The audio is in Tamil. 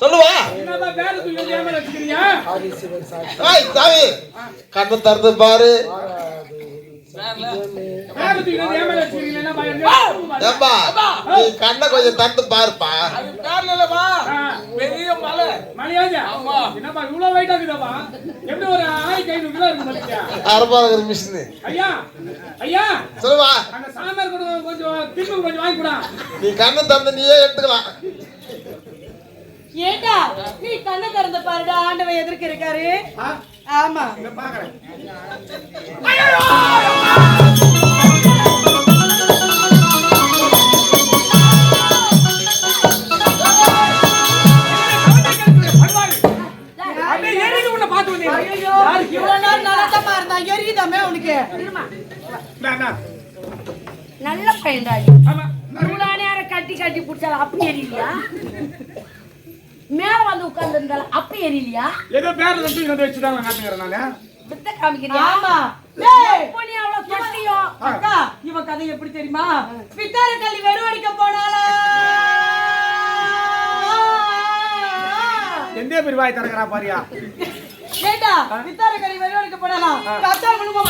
சொல்லுவா. சாமி. கண்ணை திறந்து பாரு. கண்ணை கொஞ்சம் திறந்து பாருப்பா. பெரிய மலை. என்னப்பா இவ்வளவு வெயிட்டா இருக்குதாப்பா எப்படி ஒரு ஆயிரத்தி ஐநூறு கிலோ இருக்கு இருக்கிற மிஷினு ஐயா ஐயா. சொல்லுவா. அந்த சாம்பார் கூட கொஞ்சம் திரும்ப கொஞ்சம் வாங்கி நீ கண்ணை திறந்து நீயே எடுத்துக்கலாம். ஏண்டா? நீ கண்ணை திறந்த பாருடா ஆண்டவன் எதிர்க்க இருக்காரு? ஆமா. பாக்குறேன் நல்லா பையன்டா. கட்டி கட்டி பிடிச்சாலும் அப்படி எரியலையா வந்து உட்கார்ந்து இருந்தாலும் அப்படி எரியலையா? ஏதோ பேர்ல வந்து வச்சுதான் காட்டுங்கிறேன் நானு வித்த காமிக்கிறியா? ஆமா. நீ அவ்வளவு கட்டியும் அக்கா இவன் கதை எப்படி தெரியுமா? பித்தார கல்வி வெறுவடிக்க போனாலா எந்த பெரிய வாய் திறக்கிறா பாரியா? ஏண்டா பித்தார கல்வி வெறுவடிக்க போனாலா கத்தா முழுமா